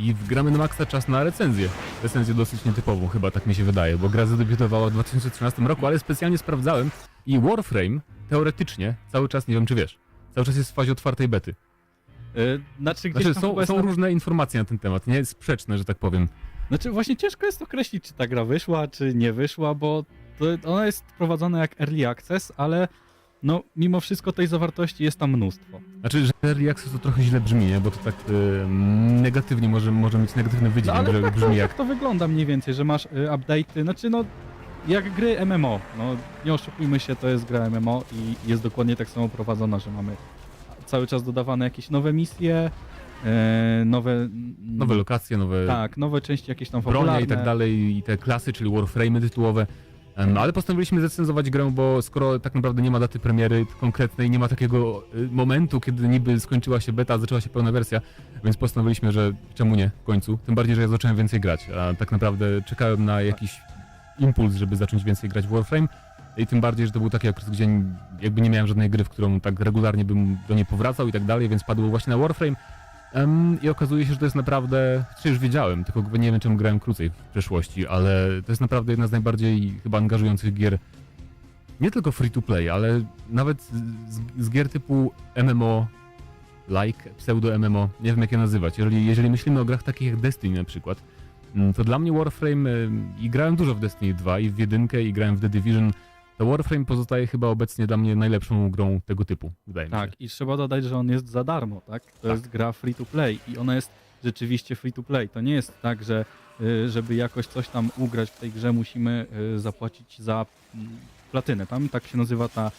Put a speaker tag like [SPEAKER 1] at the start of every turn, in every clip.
[SPEAKER 1] I w gramy na maksa czas na recenzję. Recenzję dosyć nietypową, chyba tak mi się wydaje, bo gra zadebiutowała w 2013 roku, ale specjalnie sprawdzałem i Warframe teoretycznie cały czas, nie wiem czy wiesz, cały czas jest w fazie otwartej bety.
[SPEAKER 2] Yy, znaczy, gdzieś
[SPEAKER 1] Znaczy są, są
[SPEAKER 2] na-
[SPEAKER 1] różne informacje na ten temat, nie sprzeczne, że tak powiem.
[SPEAKER 2] Znaczy właśnie ciężko jest określić, czy ta gra wyszła, czy nie wyszła, bo to, ona jest prowadzona jak early access, ale no mimo wszystko tej zawartości jest tam mnóstwo.
[SPEAKER 1] Znaczy, że Early Access to trochę źle brzmi, nie? bo to tak e, negatywnie może, może mieć negatywny
[SPEAKER 2] No
[SPEAKER 1] wydźwięk,
[SPEAKER 2] ale
[SPEAKER 1] że
[SPEAKER 2] tak,
[SPEAKER 1] brzmi
[SPEAKER 2] to,
[SPEAKER 1] jak
[SPEAKER 2] tak to wygląda mniej więcej, że masz y, update'y, znaczy no jak gry MMO, no nie oszukujmy się, to jest gra MMO i jest dokładnie tak samo prowadzona, że mamy cały czas dodawane jakieś nowe misje, e, nowe...
[SPEAKER 1] nowe lokacje, nowe
[SPEAKER 2] Tak, nowe części jakieś tam
[SPEAKER 1] bronie
[SPEAKER 2] fabularne.
[SPEAKER 1] i tak dalej, i te klasy, czyli Warframe tytułowe. Ale postanowiliśmy zrecenzować grę, bo skoro tak naprawdę nie ma daty premiery konkretnej, nie ma takiego y, momentu, kiedy niby skończyła się beta, zaczęła się pełna wersja, więc postanowiliśmy, że czemu nie w końcu. Tym bardziej, że ja zacząłem więcej grać, a tak naprawdę czekałem na jakiś impuls, żeby zacząć więcej grać w Warframe. I tym bardziej, że to był taki okres, gdzie jakby nie miałem żadnej gry, w którą tak regularnie bym do niej powracał i tak dalej, więc padło właśnie na Warframe. Em, I okazuje się, że to jest naprawdę, czy już wiedziałem, tylko nie wiem czemu grałem krócej w przeszłości, ale to jest naprawdę jedna z najbardziej chyba angażujących gier, nie tylko free to play, ale nawet z, z gier typu MMO, like, pseudo MMO, nie wiem jak je nazywać. Jeżeli, jeżeli myślimy o grach takich jak Destiny na przykład, mm, to dla mnie Warframe, em, i grałem dużo w Destiny 2 i w jedynkę i grałem w The Division, to Warframe pozostaje chyba obecnie dla mnie najlepszą grą tego typu, wydaje mi się.
[SPEAKER 2] Tak, i trzeba dodać, że on jest za darmo, tak? To
[SPEAKER 1] Tak.
[SPEAKER 2] jest gra free to play i ona jest rzeczywiście free to play. To nie jest tak, że y, żeby jakoś coś tam ugrać w tej grze musimy y, zapłacić za mm, platynę. Tam tak się nazywa ta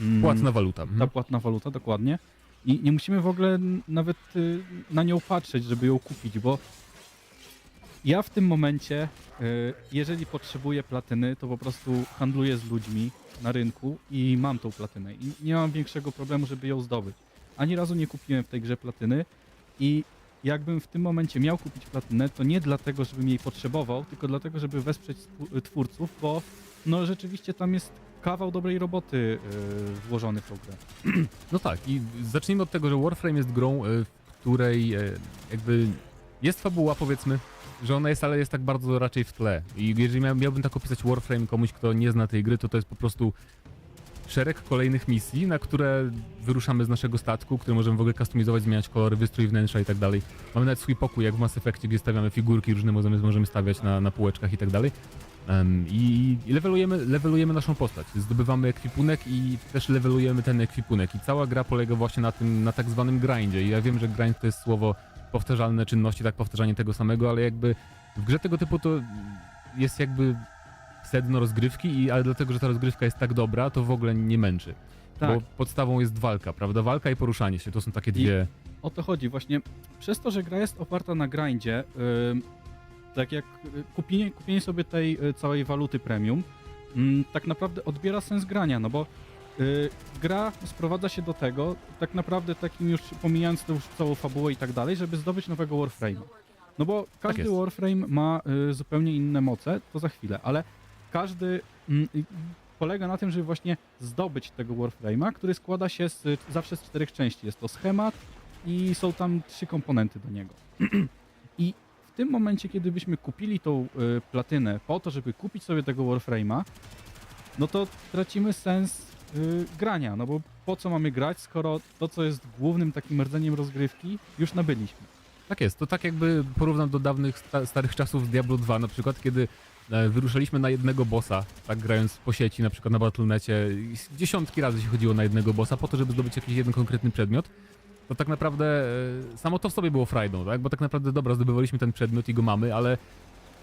[SPEAKER 2] mm,
[SPEAKER 1] Płatna waluta.
[SPEAKER 2] ta
[SPEAKER 1] Mhm.
[SPEAKER 2] płatna waluta, dokładnie. I nie musimy w ogóle nawet y, na nią patrzeć, żeby ją kupić, bo ja w tym momencie, y, jeżeli potrzebuję platyny, to po prostu handluję z ludźmi na rynku i mam tą platynę. I nie mam większego problemu, żeby ją zdobyć. Ani razu nie kupiłem w tej grze platyny i jakbym w tym momencie miał kupić platynę, to nie dlatego, żebym jej potrzebował, tylko dlatego, żeby wesprzeć twórców, bo no rzeczywiście tam jest kawał dobrej roboty y, włożony w tą grę.
[SPEAKER 1] No tak, i zacznijmy od tego, że Warframe jest grą, e, w której e, jakby jest fabuła, powiedzmy, że ona jest, ale jest tak bardzo raczej w tle. I jeżeli miał, miałbym tak opisać Warframe komuś, kto nie zna tej gry, to to jest po prostu szereg kolejnych misji, na które wyruszamy z naszego statku, które możemy w ogóle customizować, zmieniać kolory, wystrój wnętrza i tak dalej. Mamy nawet swój pokój, jak w Mass Effectie, gdzie stawiamy figurki różne, możemy, możemy stawiać na, na półeczkach i tak dalej. Em, I, I levelujemy, levelujemy naszą postać, zdobywamy ekwipunek i też levelujemy ten ekwipunek. I cała gra polega właśnie na tym, na tak zwanym grindzie. I ja wiem, że grind to jest słowo powtarzalne czynności, tak powtarzanie tego samego, ale jakby w grze tego typu to jest jakby sedno rozgrywki, i, ale dlatego, że ta rozgrywka jest tak dobra, to w ogóle nie męczy.
[SPEAKER 2] Tak.
[SPEAKER 1] Bo podstawą jest walka, prawda? Walka i poruszanie się, to są takie dwie...
[SPEAKER 2] O to chodzi właśnie. Przez to, że gra jest oparta na grindzie, ym, tak jak y, kupienie, kupienie sobie tej y, całej waluty premium, tak naprawdę odbiera sens grania, no bo gra sprowadza się do tego, tak naprawdę takim już pomijając już całą fabułę i tak dalej, żeby zdobyć nowego Warframe'a. No bo każdy
[SPEAKER 1] jest.
[SPEAKER 2] Warframe ma y, zupełnie inne moce, to za chwilę, ale każdy mm, y, polega na tym, żeby właśnie zdobyć tego Warframe'a, który składa się z, zawsze z czterech części. Jest to schemat i są tam trzy komponenty do niego. I w tym momencie, kiedy byśmy kupili tą y, platynę po to, żeby kupić sobie tego Warframe'a, no to tracimy sens y, grania, no bo po co mamy grać, skoro to, co jest głównym takim rdzeniem rozgrywki, już nabyliśmy.
[SPEAKER 1] Tak jest, to tak jakby porównam do dawnych, sta starych czasów z Diablo 2 na przykład, kiedy e, wyruszaliśmy na jednego bossa, tak grając po sieci, na przykład na Battle.necie, dziesiątki razy się chodziło na jednego bossa po to, żeby zdobyć jakiś jeden konkretny przedmiot, to tak naprawdę e, samo to w sobie było frajdą, tak? Bo tak naprawdę, dobra, zdobywaliśmy ten przedmiot i go mamy, ale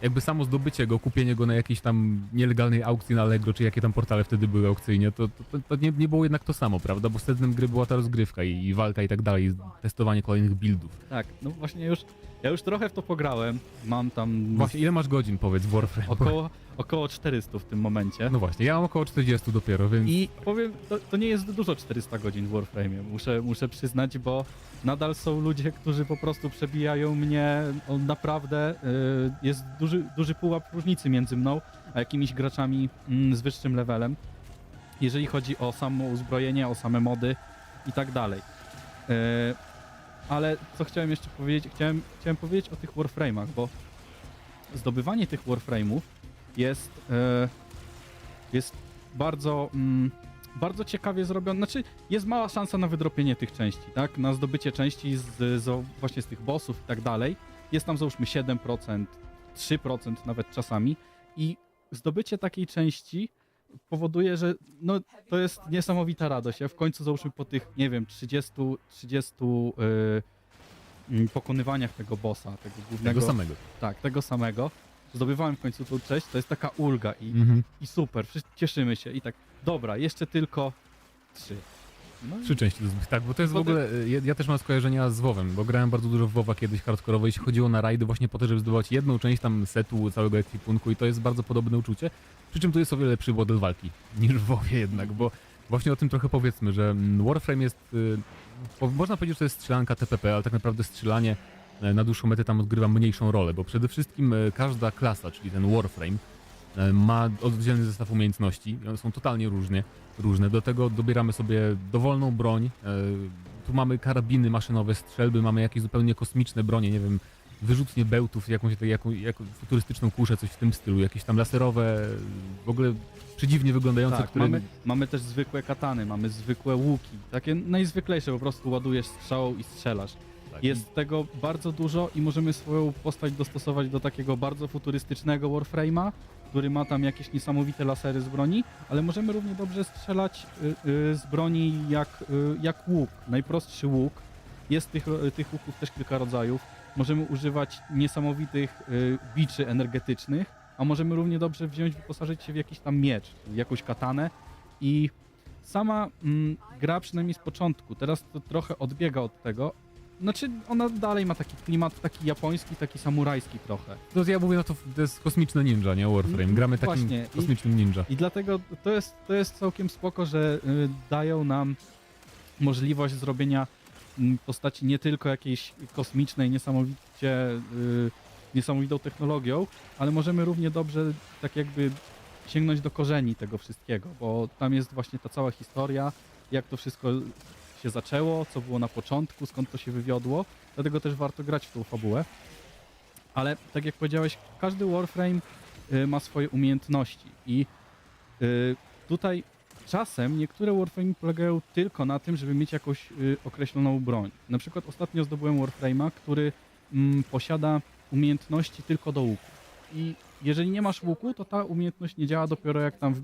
[SPEAKER 1] jakby samo zdobycie go, kupienie go na jakiejś tam nielegalnej aukcji na Allegro, czy jakie tam portale wtedy były aukcyjnie, to, to, to, nie, nie było jednak to samo, prawda? Bo sednem gry była ta rozgrywka i, i walka i tak dalej, testowanie kolejnych buildów.
[SPEAKER 2] Tak, no właśnie już, ja już trochę w to pograłem, mam tam
[SPEAKER 1] Właśnie, ile masz godzin, powiedz, w Warframe?
[SPEAKER 2] około, około 400 w tym momencie.
[SPEAKER 1] No właśnie, ja mam około 40 dopiero, więc...
[SPEAKER 2] I powiem, to, to nie jest dużo 400 godzin w Warframe, muszę, muszę przyznać, bo nadal są ludzie, którzy po prostu przebijają mnie. O, naprawdę y, jest duży, duży pułap różnicy między mną a jakimiś graczami mm, z wyższym levelem, jeżeli chodzi o samo uzbrojenie, o same mody i tak dalej. Y, Ale co chciałem jeszcze powiedzieć? Chciałem, chciałem powiedzieć o tych Warframe'ach, bo zdobywanie tych Warframe'ów jest, e, jest bardzo, mm, bardzo ciekawie zrobione. Znaczy, jest mała szansa na wydropienie tych części, tak? Na zdobycie części z, z, właśnie z tych bossów i tak dalej. Jest tam załóżmy 7%, 3% nawet czasami. I zdobycie takiej części powoduje, że no, to jest niesamowita radość. Ja w końcu załóżmy po tych, nie wiem, 30, 30 yy, pokonywaniach tego bossa, tego głównego.
[SPEAKER 1] Tego samego.
[SPEAKER 2] Tak, tego samego. Zdobywałem w końcu tą cześć, to jest taka ulga i,
[SPEAKER 1] Mhm.
[SPEAKER 2] i super, cieszymy się i tak, dobra, jeszcze tylko trzy. No i-
[SPEAKER 1] Trzy części do zbyt. Tak, bo to jest w ogóle. Ja, ja też mam skojarzenia z WoWem, bo grałem bardzo dużo w WoWa kiedyś hardkorowo, jeśli chodziło na rajdy, właśnie po to, żeby zdobywać jedną część tam setu całego ekwipunku i to jest bardzo podobne uczucie. Przy czym tu jest o wiele lepszy model walki niż w WoWie jednak, bo właśnie o tym trochę powiedzmy, że mm, Warframe jest. y, Można powiedzieć, że to jest strzelanka TPP, ale tak naprawdę strzelanie e, na dłuższą metę tam odgrywa mniejszą rolę, bo przede wszystkim e, każda klasa, czyli ten Warframe, ma oddzielny zestaw umiejętności. One są totalnie różnie, różne. Do tego dobieramy sobie dowolną broń. e, Tu mamy karabiny maszynowe, strzelby, mamy jakieś zupełnie kosmiczne bronie, nie wiem, wyrzutnie bełtów, jakąś taką, jaką, jaką futurystyczną kuszę, coś w tym stylu, jakieś tam laserowe, w ogóle przedziwnie wyglądające,
[SPEAKER 2] tak,
[SPEAKER 1] które...
[SPEAKER 2] mamy, mamy też zwykłe katany, mamy zwykłe łuki, takie najzwyklejsze, po prostu ładujesz strzałą i strzelasz.
[SPEAKER 1] tak,
[SPEAKER 2] Jest tego bardzo dużo i możemy swoją postać dostosować do takiego bardzo futurystycznego Warframe'a, który ma tam jakieś niesamowite lasery z broni, ale możemy równie dobrze strzelać y, y, z broni jak, y, jak łuk, najprostszy łuk. Jest tych, tych łuków też kilka rodzajów. Możemy używać niesamowitych biczy energetycznych, a możemy równie dobrze wziąć, wyposażyć się w jakiś tam miecz, jakąś katanę i sama mm, gra przynajmniej z początku, teraz to trochę odbiega od tego, znaczy, ona dalej ma taki klimat taki japoński, taki samurajski trochę.
[SPEAKER 1] To ja mówię, no to to jest kosmiczne ninja, nie Warframe.
[SPEAKER 2] Mm,
[SPEAKER 1] Gramy takim
[SPEAKER 2] właśnie. I-
[SPEAKER 1] kosmicznym ninja.
[SPEAKER 2] I dlatego to jest, to jest całkiem spoko, że y, dają nam możliwość zrobienia mm, postaci nie tylko jakiejś kosmicznej, niesamowicie y, niesamowitą technologią, ale możemy równie dobrze tak jakby sięgnąć do korzeni tego wszystkiego, bo tam jest właśnie ta cała historia, jak to wszystko się zaczęło, co było na początku, skąd to się wywiodło. Dlatego też warto grać w tą fabułę. Ale tak jak powiedziałeś, każdy Warframe y, ma swoje umiejętności i y, tutaj czasem niektóre Warframe polegają tylko na tym, żeby mieć jakąś y, określoną broń. Na przykład ostatnio zdobyłem Warframe'a, który mm, posiada umiejętności tylko do łuku. I jeżeli nie masz łuku, to ta umiejętność nie działa dopiero jak tam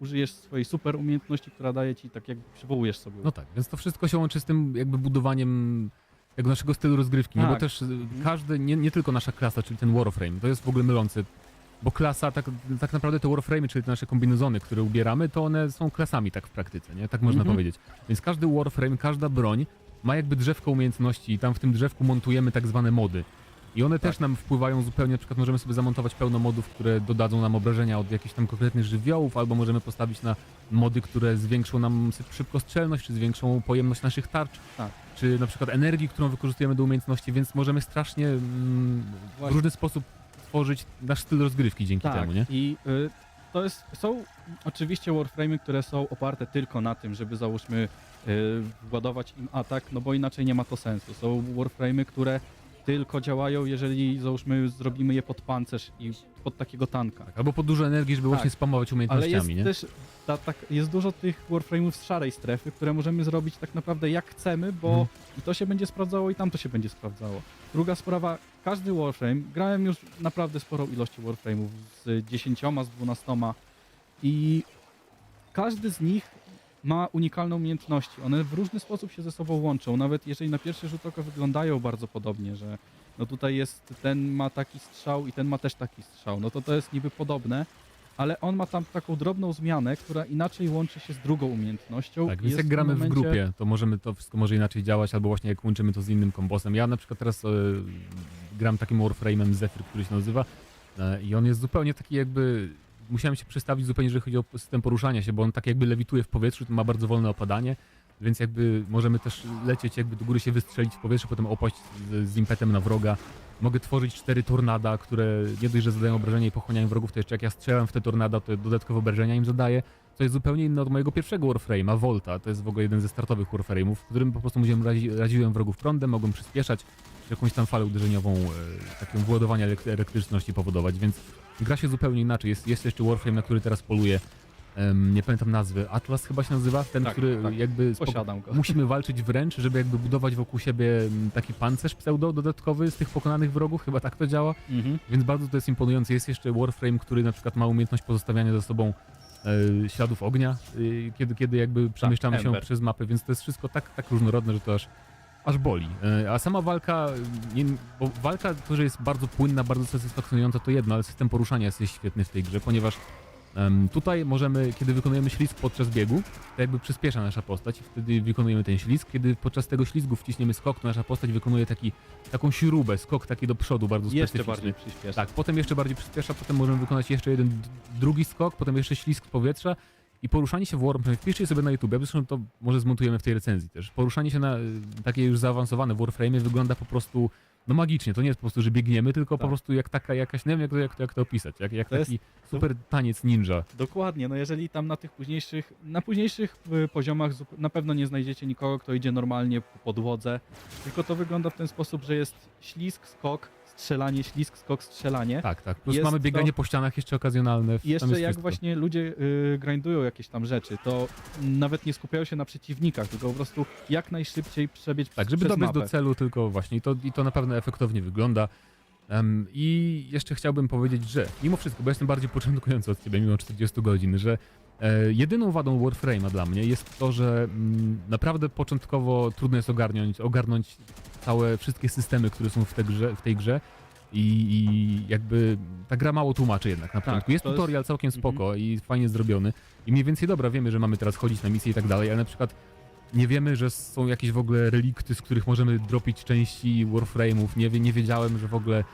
[SPEAKER 2] użyjesz swojej super umiejętności, która daje ci tak jak przywołujesz sobie.
[SPEAKER 1] No tak, więc to wszystko się łączy z tym jakby budowaniem jakby naszego stylu rozgrywki, nie? bo
[SPEAKER 2] Tak.
[SPEAKER 1] też y, każdy, nie, nie tylko nasza klasa, czyli ten Warframe, to jest w ogóle mylące, bo klasa, tak, tak naprawdę te Warframe, czyli te nasze kombinezony, które ubieramy, to one są klasami tak w praktyce, nie? Tak można
[SPEAKER 2] Mhm.
[SPEAKER 1] powiedzieć. Więc każdy Warframe, każda broń ma jakby drzewko umiejętności i tam w tym drzewku montujemy tak zwane mody. I one też nam wpływają zupełnie, na przykład możemy sobie zamontować pełno modów, które dodadzą nam obrażenia od jakichś tam konkretnych żywiołów, albo możemy postawić na mody, które zwiększą nam sy- szybkostrzelność, czy zwiększą pojemność naszych tarcz,
[SPEAKER 2] Tak.
[SPEAKER 1] czy na przykład energii, którą wykorzystujemy do umiejętności, więc możemy strasznie mm, w
[SPEAKER 2] Właśnie.
[SPEAKER 1] różny sposób tworzyć nasz styl rozgrywki dzięki
[SPEAKER 2] Tak,
[SPEAKER 1] temu, nie?
[SPEAKER 2] i y, to jest, są oczywiście warframe'y, które są oparte tylko na tym, żeby załóżmy y, władować im atak, no bo inaczej nie ma to sensu. Są warframe'y, które tylko działają, jeżeli załóżmy zrobimy je pod pancerz i pod takiego tanka.
[SPEAKER 1] Tak, albo po dużo energii, żeby
[SPEAKER 2] Tak.
[SPEAKER 1] właśnie spamować
[SPEAKER 2] Ale jest
[SPEAKER 1] umiejętnościami, nie?
[SPEAKER 2] też ta, tak, jest dużo tych warframe'ów z szarej strefy, które możemy zrobić tak naprawdę jak chcemy, bo
[SPEAKER 1] Mhm.
[SPEAKER 2] i to się będzie sprawdzało i tamto się będzie sprawdzało. Druga sprawa, każdy warframe, grałem już naprawdę sporą ilością warframe'ów, z 10, z 12 i każdy z nich ma unikalne umiejętności. One w różny sposób się ze sobą łączą, nawet jeżeli na pierwszy rzut oka wyglądają bardzo podobnie, że no tutaj jest, ten ma taki strzał i ten ma też taki strzał, no to to jest niby podobne, ale on ma tam taką drobną zmianę, która inaczej łączy się z drugą umiejętnością.
[SPEAKER 1] Tak, więc jak
[SPEAKER 2] w
[SPEAKER 1] gramy w
[SPEAKER 2] momencie-
[SPEAKER 1] grupie, to możemy to wszystko może inaczej działać, albo właśnie jak łączymy to z innym kombosem. Ja na przykład teraz e, gram takim Warframe'em Zephyr, który się nazywa e, i on jest zupełnie taki jakby... Musiałem się przestawić zupełnie, jeżeli chodzi o system poruszania się, bo on tak jakby lewituje w powietrzu, to ma bardzo wolne opadanie. więc jakby możemy też lecieć jakby do góry się wystrzelić w powietrze, potem opaść z, z impetem na wroga. Mogę tworzyć cztery tornada, które nie dość, że zadają obrażenia i pochłaniają wrogów, to jeszcze jak ja strzelam w te tornada, to dodatkowe obrażenia im zadaję. Co jest zupełnie inne od mojego pierwszego Warframe'a, Volta. To jest w ogóle jeden ze startowych Warframe'ów, w którym po prostu mówiłem, razi, raziłem wrogów prądem, mogłem przyspieszać, jakąś tam falę uderzeniową, e, taką wyładowanie elek- elektryczności powodować, więc gra się zupełnie inaczej. Jest, jest jeszcze Warframe, na który teraz poluję. Em, nie pamiętam nazwy. Atlas chyba się nazywa, ten,
[SPEAKER 2] Tak,
[SPEAKER 1] który
[SPEAKER 2] tak.
[SPEAKER 1] jakby
[SPEAKER 2] Posiadam go.
[SPEAKER 1] musimy walczyć wręcz, żeby jakby budować wokół siebie mm, taki pancerz pseudo dodatkowy z tych pokonanych wrogów, chyba tak to działa.
[SPEAKER 2] Mhm.
[SPEAKER 1] Więc bardzo to jest imponujące. Jest jeszcze Warframe, który na przykład ma umiejętność pozostawiania za sobą e, śladów ognia, e, kiedy, kiedy jakby przemieszczamy się
[SPEAKER 2] Tak, Ember.
[SPEAKER 1] przez mapę, więc to jest wszystko tak, tak różnorodne, że to aż, aż boli. E, a sama walka, nie, bo walka to, że jest bardzo płynna, bardzo satysfakcjonująca to jedno, ale system poruszania jest, świetny w tej grze, ponieważ em, tutaj możemy, kiedy wykonujemy ślizg podczas biegu, to jakby przyspiesza nasza postać i wtedy wykonujemy ten ślizg. Kiedy podczas tego ślizgu wciśniemy skok, to nasza postać wykonuje taki, taką śrubę, skok taki do przodu, bardzo
[SPEAKER 2] Jeszcze
[SPEAKER 1] specyficzny.
[SPEAKER 2] bardziej przyspiesza.
[SPEAKER 1] Tak, potem jeszcze bardziej przyspiesza, potem możemy wykonać jeszcze jeden drugi skok, potem jeszcze ślizg z powietrza i poruszanie się w Warframe, wpiszcie sobie na YouTube, ja zresztą to może zmontujemy w tej recenzji też. Poruszanie się na takie już zaawansowane Warframe wygląda po prostu no magicznie, to nie jest po prostu, że biegniemy, tylko po
[SPEAKER 2] Tak.
[SPEAKER 1] prostu jak taka jakaś, nie wiem jak to, jak to, jak to opisać, jak, jak
[SPEAKER 2] To jest-
[SPEAKER 1] taki super taniec ninja.
[SPEAKER 2] Dokładnie, no jeżeli tam na tych późniejszych, na późniejszych y, poziomach na pewno nie znajdziecie nikogo, kto idzie normalnie po podłodze, tylko to wygląda w ten sposób, że jest ślizg, skok, strzelanie, ślizg, skok, strzelanie.
[SPEAKER 1] Tak, tak. Plus
[SPEAKER 2] Jest
[SPEAKER 1] mamy
[SPEAKER 2] to-
[SPEAKER 1] bieganie po ścianach jeszcze okazjonalne.
[SPEAKER 2] I
[SPEAKER 1] tam
[SPEAKER 2] jeszcze
[SPEAKER 1] jest
[SPEAKER 2] jak
[SPEAKER 1] wszystko.
[SPEAKER 2] właśnie ludzie y, grindują jakieś tam rzeczy, to nawet nie skupiają się na przeciwnikach, tylko po prostu jak najszybciej przebiec
[SPEAKER 1] Tak, żeby
[SPEAKER 2] przez
[SPEAKER 1] dobiec
[SPEAKER 2] mapę.
[SPEAKER 1] do celu tylko właśnie i to, i to na pewno efektownie wygląda. Em, I jeszcze chciałbym powiedzieć, że mimo wszystko, bo jestem bardziej początkujący od ciebie, mimo 40 godzin, że jedyną wadą Warframe'a dla mnie jest to, że mm, naprawdę początkowo trudno jest ogarnąć, ogarnąć całe wszystkie systemy, które są w, tej grze, w tej grze. I, I jakby ta gra mało tłumaczy jednak na początku. jest
[SPEAKER 2] to jest-
[SPEAKER 1] tutorial całkiem
[SPEAKER 2] Mhm.
[SPEAKER 1] spoko i fajnie zrobiony. I mniej więcej dobra, wiemy, że mamy teraz chodzić na misje i tak dalej, ale na przykład nie wiemy, że są jakieś w ogóle relikty, z których możemy dropić części Warframe'ów. Nie, nie wiedziałem, że w ogóle e,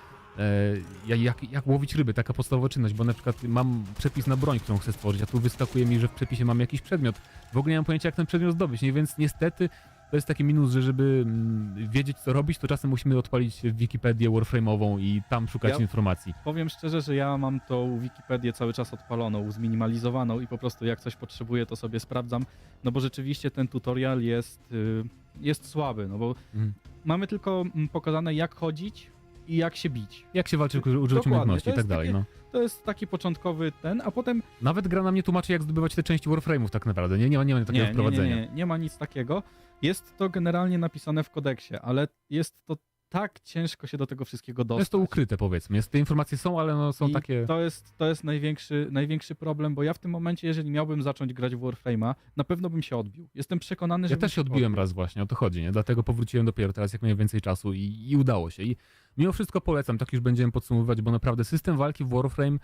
[SPEAKER 1] jak, jak łowić ryby, taka podstawowa czynność, bo na przykład mam przepis na broń, którą chcę stworzyć, a tu wyskakuje mi, że w przepisie mam jakiś przedmiot. W ogóle nie mam pojęcia, jak ten przedmiot zdobyć, nie? więc niestety to jest taki minus, że żeby mm, wiedzieć, co robić, to czasem musimy odpalić Wikipedię Warframe'ową i tam szukać
[SPEAKER 2] Ja-
[SPEAKER 1] informacji.
[SPEAKER 2] Powiem szczerze, że ja mam tą Wikipedię cały czas odpaloną, zminimalizowaną i po prostu jak coś potrzebuję, to sobie sprawdzam, no bo rzeczywiście ten tutorial jest, y, jest słaby, no bo
[SPEAKER 1] Mhm.
[SPEAKER 2] mamy tylko mm, pokazane jak chodzić i jak się bić.
[SPEAKER 1] Jak się walczy, używać umiejętności i tak dalej.
[SPEAKER 2] takie-
[SPEAKER 1] No.
[SPEAKER 2] To jest taki początkowy ten, a potem
[SPEAKER 1] Nawet gra nam nie tłumaczy, jak zdobywać te części Warframe'ów tak naprawdę. Nie, nie ma, nie ma takiego
[SPEAKER 2] nie, nie, nie,
[SPEAKER 1] wprowadzenia.
[SPEAKER 2] nie, nie ma nic takiego. Jest to generalnie napisane w kodeksie, ale jest to tak ciężko się do tego wszystkiego dostać.
[SPEAKER 1] jest to ukryte powiedzmy. Jest, te informacje są, ale no, są
[SPEAKER 2] I
[SPEAKER 1] takie...
[SPEAKER 2] To jest, to jest największy, największy problem, bo ja w tym momencie, jeżeli miałbym zacząć grać w Warframe'a, na pewno bym się odbił. Jestem przekonany, że
[SPEAKER 1] Ja też się odbiłem raz właśnie, o to chodzi, nie? Dlatego powróciłem dopiero teraz, jak miałem więcej czasu i, i udało się. I mimo wszystko polecam, tak już będziemy podsumowywać, bo naprawdę system walki w Warframe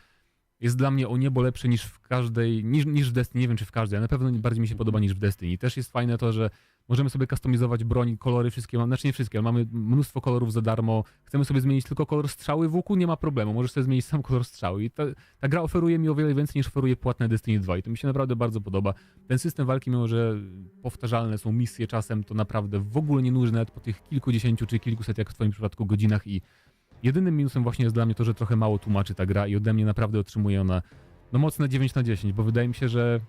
[SPEAKER 1] jest dla mnie o niebo lepszy niż w każdej, niż, niż w Destiny, nie wiem czy w każdej, ale na pewno bardziej mi się podoba niż w Destiny. Też jest fajne to, że możemy sobie kustomizować broń, kolory wszystkie, znaczy nie wszystkie, ale mamy mnóstwo kolorów za darmo. Chcemy sobie zmienić tylko kolor strzały w łuku, nie ma problemu, możesz sobie zmienić sam kolor strzały. I ta, ta gra oferuje mi o wiele więcej niż oferuje płatne Destiny 2 i to mi się naprawdę bardzo podoba. Ten system walki, mimo że powtarzalne są misje czasem, to naprawdę w ogóle nie nuży nawet po tych kilkudziesięciu czy kilkuset, jak w twoim przypadku, godzinach i jedynym minusem właśnie jest dla mnie to, że trochę mało tłumaczy ta gra i ode mnie naprawdę otrzymuje ona no mocne 9 na 10, bo wydaje mi się, że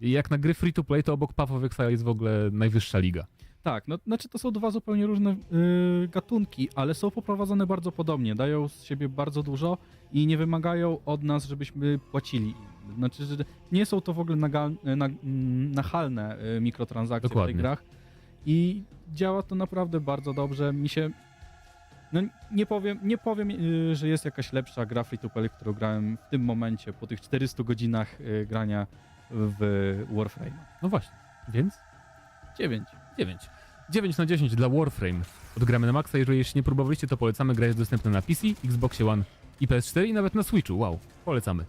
[SPEAKER 1] jak na gry free to play, to obok Path of Exile jest w ogóle najwyższa liga.
[SPEAKER 2] Tak, no znaczy to są dwa zupełnie różne y, gatunki, ale są poprowadzone bardzo podobnie, dają z siebie bardzo dużo i nie wymagają od nas, żebyśmy płacili. Znaczy, że nie są to w ogóle nagal, na, mm, nachalne y, mikrotransakcje
[SPEAKER 1] Dokładnie.
[SPEAKER 2] w tych grach i działa to naprawdę bardzo dobrze. Mi się no nie powiem, nie powiem y, że jest jakaś lepsza gra free to play, którą grałem w tym momencie po tych 400 godzinach y, grania w Warframe.
[SPEAKER 1] No właśnie, więc
[SPEAKER 2] 9.
[SPEAKER 1] 9. 9 na 10 dla Warframe. Odgramy na maksa, jeżeli jeszcze nie próbowaliście, to polecamy. Gra jest dostępna na PC, Xbox One i PS4 i nawet na Switchu. Wow, polecamy.